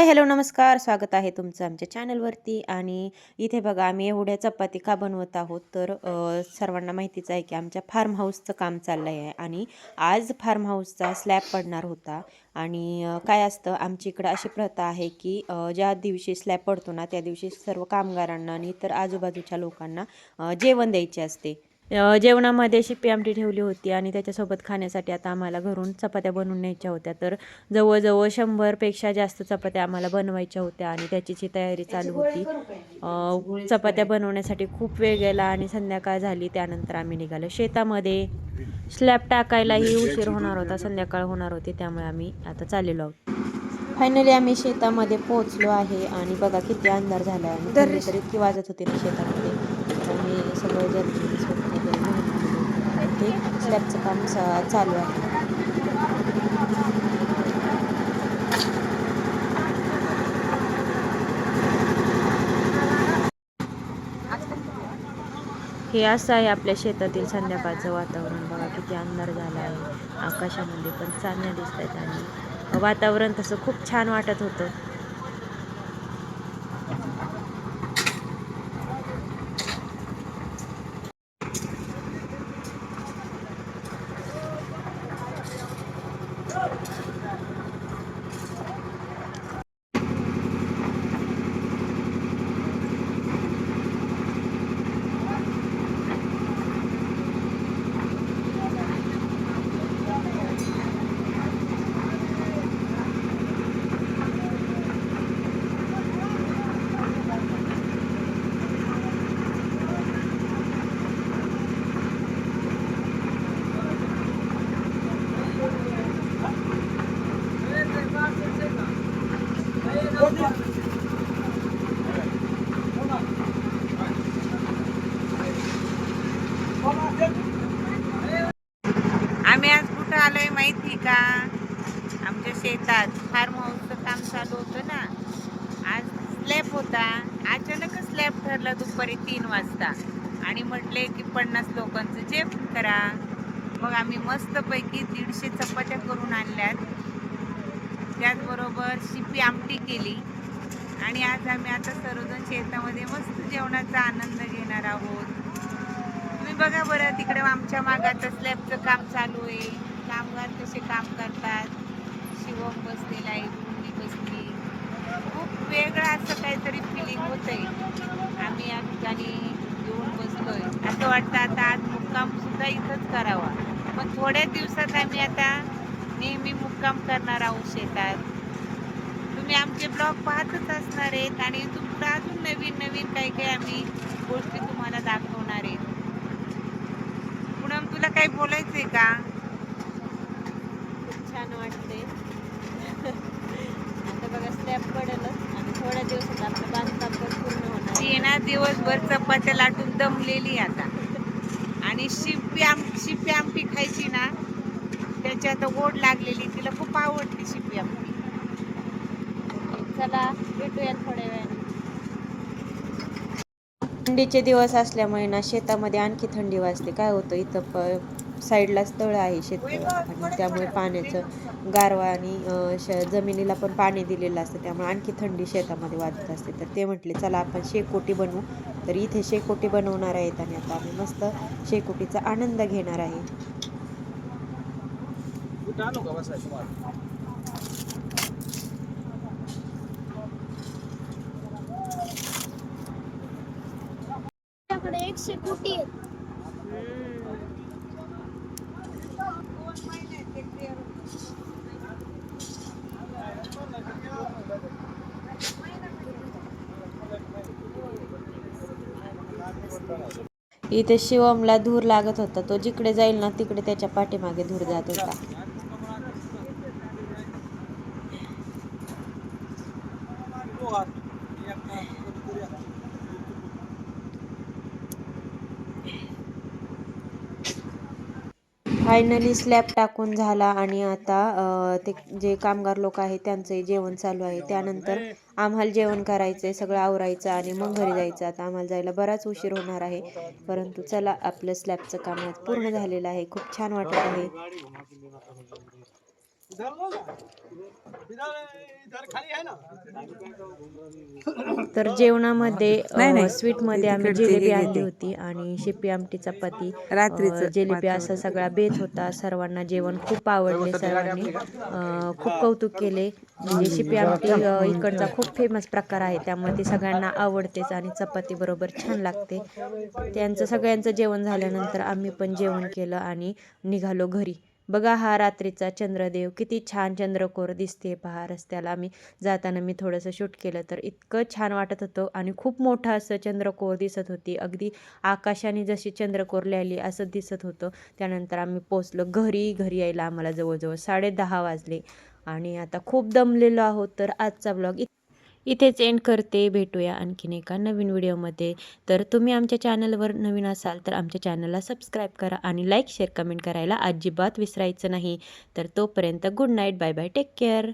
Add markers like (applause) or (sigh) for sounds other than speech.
Hi hello नमस्कार. स्वागत आहे तुमचं आमच्या चॅनलवरती. आणि इथे बघा आम्ही एवढ्या चपाती का बनवत आहोत? तर सर्वांना माहितीच आहे की आमच्या फार्म हाऊसचं काम चाललं आहे आणि आज फार्म हाऊसचा स्लॅब पडणार होता. आणि काय असतं आमच्या इकडं अशी प्रथा आहे की ज्या दिवशी स्लॅब पडतो ना त्या दिवशी सर्व कामगारांना आणि इतर आजूबाजूच्या लोकांना जेवण द्यायचे असते. जेवणामध्ये शिप्पी आमटी ठेवली होती आणि त्याच्यासोबत खाण्यासाठी आता आम्हाला घरून चपात्या बनवून न्यायच्या होत्या. तर जवळजवळ शंभरपेक्षा जास्त चपात्या आम्हाला बनवायच्या होत्या आणि त्याचीची तयारी चालू होती. चपात्या बनवण्यासाठी खूप वेळ गेला आणि संध्याकाळ झाली त्यानंतर आम्ही निघालो. शेतामध्ये स्लॅब टाकायलाही उशीर होणार होता संध्याकाळ होणार होती त्यामुळे आम्ही आता चाललेलो आहोत. फायनली आम्ही शेतामध्ये पोहोचलो आहे आणि बघा किती अंधार झाला आहे. तर इतकी वाजत होती ना शेतामध्ये. आम्ही सगळं जर्किंग स्वेटर स्लॅबचं काम चा- चालू आहे. हे असं आहे आपल्या शेतातील संध्याकाळचं वातावरण. बघा किती अंधार झाला आहे. आकाशामध्ये पण चांदण्या दिसत आहेत आणि वातावरण तसं खूप छान वाटत होतं आम्ही आज कुठं आलोय माहिती का? आमच्या शेतात फार मऊचं काम चालू होतं ना. आज स्लॅब होता. अचानकच स्लॅब ठरला दुपारी तीन वाजता. आणि म्हटले की पन्नास लोकांचं जेवण करा. मग आम्ही मस्तपैकी दीडशे चपात्या करून आणल्यात. त्याचबरोबर शिपी आमटी केली. आणि आज आम्ही आता सर्वजण शेतामध्ये मस्त जेवणाचा आनंद घेणार आहोत. तुम्ही बघा बरं तिकडे आमच्या मागात स्लॅबचं काम चालू आहे. कामगार काम करतात. शिवम बसलेला आहे भूमी बसली. खूप वेगळं असं काहीतरी फिलिंग होतंय. आम्ही या ठिकाणी येऊन बसलोय. असं वाटतं आता आज मुक्काम सुद्धा इथंच करावा. पण थोड्या दिवसात आम्ही आता नेहमी मुक्काम करणार आहोत शेतात. तुम्ही आमचे ब्लॉग पाहतच असणार आहेत आणि तुम्हाला अजून नवीन नवीन काही काही आम्ही गोष्टी तुम्हाला दाखवणार आहेत. पूनम तुला काही बोलायचंय का? छान वाटते. (laughs) आता बघा स्लॅब पडेलच आणि थोड्या दिवसात आपलं बांधकाम पण पूर्ण होणार. ती ना दिवसभर चपात्या लाटून दमलेली आता. आणि शिपी आम शिपी आमटी खायची ना त्याच्यात गोड लागलेली तिला खूप आवडते शिपी आमटी. चला भेटूया थोड्या वेळाने. थंडीचे दिवस असल्यामुळे ना शेतामध्ये आणखी थंडी वाजते. काय होतं इथं? प साईडलाच तळ आहे शेत आणि त्यामुळे पाण्याचं गारवा आणि श जमिनीला पण पाणी दिलेलं असतं. त्यामुळे आणखी थंडी शेतामध्ये वाजत असते. तर ते म्हटले चला आपण शेकोटी बनवू. तर इथे शेकोटी बनवणार आहेत आणि आता आम्ही मस्त शेकोटीचा आनंद घेणार आहे. कुठं आणू का इथे शिवमला धूर लागत होता. तो जिकडे जाईल ना तिकडे त्याच्या पाठीमागे धूर जात होता. (laughs) फायनली स्लॅब टाकून झाला आणि आता ते जे कामगार लोक आहेत त्यांचंही जेवण चालू आहे. त्यानंतर आम्हाला जेवण करायचं आहे सगळं आवरायचं आणि मग घरी जायचं. आता आम्हाला जायला बराच उशीर होणार आहे. परंतु चला आपलं स्लॅबचं काम पूर्ण झालेलं आहे. खूप छान वाटत आहे. तर जेवणामध्ये नाही. स्वीटमध्ये आम्ही जिलेबी आणली. होती आणि शिपी आमटी चपाती जिलेबी. असा सगळा बेत होता. सर्वांना जेवण खूप आवडले सर्वांनी. अ, खूप कौतुक केले. म्हणजे शिपी आमटी इकडचा खूप फेमस प्रकार आहे. त्यामुळे ती सगळ्यांना आवडतेच आणि चपाती बरोबर छान लागते. त्यांचं सगळ्यांचं जेवण झाल्यानंतर आम्ही पण जेवण केलं आणि निघालो घरी. बघा हा रात्रीचा चंद्रदेव किती छान चंद्रकोर दिसते पहा रस्त्याला. आम्ही जाताना मी थोडंसं शूट केलं तर इतकं छान वाटत होतं आणि खूप मोठं असं चंद्रकोर दिसत होती. अगदी आकाशाने जशी चंद्रकोर लिहिली असं दिसत होतं. त्यानंतर आम्ही पोचलो घरी घरी यायला आम्हाला जवळजवळ साडे दहा वाजले. आणि आता खूप दमलेलो आहोत तर आजचा ब्लॉग इथेच एंड करते. भेटूया आणखीन एका नवीन व्हिडिओमध्ये तर तुम्ही आमच्या चॅनलवर नवीन असाल तर आमच्या चॅनलला सबस्क्राईब करा आणि लाईक शेअर कमेंट करायला अजिबात विसरायचं नाही. तर तोपर्यंत good night bye bye take care